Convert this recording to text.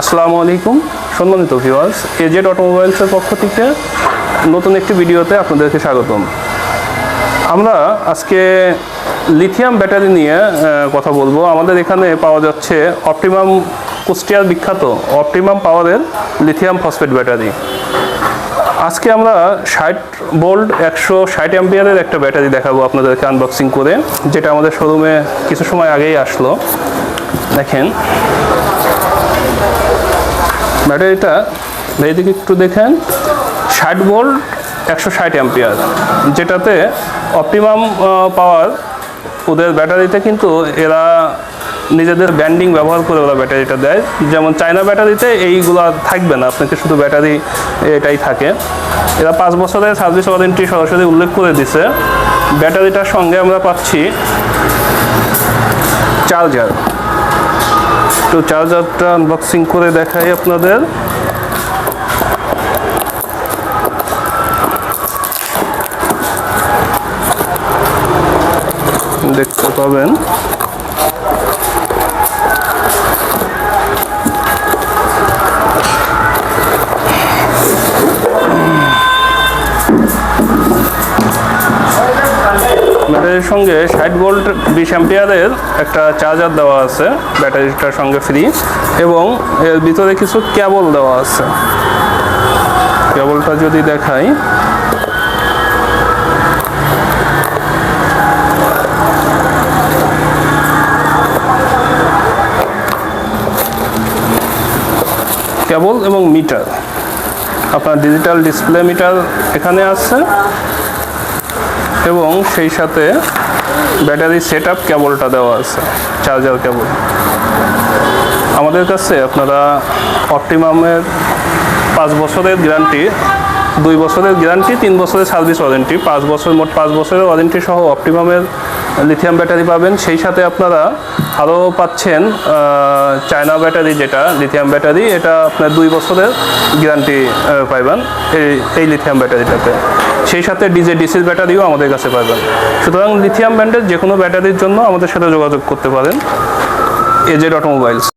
আসসালামু আলাইকুম। সম্মানিত ভিউয়ার্স এজেড অটোমোবাইলসের পক্ষ থেকে নতুন একটি ভিডিওতে আপনাদেরকে স্বাগতম। আমরা আজকে লিথিয়াম ব্যাটারি নিয়ে কথা বলব। আমাদের এখানে পাওয়া যাচ্ছে অপটিমাম কুষ্টিয়ার বিখ্যাত অপটিমাম পাওয়ারের লিথিয়াম ফসফেট ব্যাটারি আজকে আমরা ষাট বোল্ট একশো ষাট অ্যাম্পিয়ারের একটা ব্যাটারি দেখাবো আপনাদেরকে আনবক্সিং করে, যেটা আমাদের শোরুমে কিছু সময় আগেই আসলো। দেখেন। ব্যাটারিটা এইদিকে একটু দেখেন। ষাট ভোল্ট, একশো ষাট অ্যাম্পিয়ার। যেটাতে অপটিমাম পাওয়ার ওদের ব্যাটারিতে কিন্তু এরা নিজেদের ব্যান্ডিং ব্যবহার করে ওরা ব্যাটারিটা দেয়। যেমন চায়না ব্যাটারিতে এইগুলো থাকবে না, আপনাকে শুধু ব্যাটারি এটাই থাকে। এরা পাঁচ বছরের সার্ভিস ওয়ারেন্টি সরাসরি উল্লেখ করে দিছে। ব্যাটারিটার সঙ্গে আমরা পাচ্ছি চার্জার তো চার্জারটা আনবক্সিং করে দেখাই আপনাদের। দেখতে পাবেন। ব্যাটারির সঙ্গে ষাট ভোল্ট বিশ অ্যাম্পিয়ারের একটা চার্জার দেওয়া আছে, ব্যাটারিটার সঙ্গে ফ্রি এবং এর ভিতরে কিছু কেবল দেওয়া আছে। কেবলটা যদি দেখাই। কেবল এবং মিটার আপনার ডিজিটাল ডিসপ্লে মিটার এখানে আছে। এবং সেই সাথে ব্যাটারি সেট আপ কেবলটা দেওয়া আছে, চার্জার কেবল। আমাদের কাছে আপনারা অপটিমামের পাঁচ বছরের গ্যারান্টি, দুই বছরের গ্যারান্টি, তিন বছরের সার্ভিস ওয়ারেন্টি, পাঁচ বছর মোট পাঁচ বছরের ওয়ারেন্টি সহ অপটিমামের লিথিয়াম ব্যাটারি পাবেন। সেই সাথে আপনারা আরও পাচ্ছেন চায়না ব্যাটারি যেটা লিথিয়াম ব্যাটারি, এটা আপনার দুই বছরের গ্যারান্টি পাইবেন এই এই লিথিয়াম ব্যাটারিটাতে। সেই সাথে ডিজে ডিসির ব্যাটারিও আমাদের কাছে পাবেন। সুতরাং লিথিয়াম ব্যান্ডের যে কোনো ব্যাটারির জন্য আমাদের সাথে যোগাযোগ করতে পারেন। AZ automobiles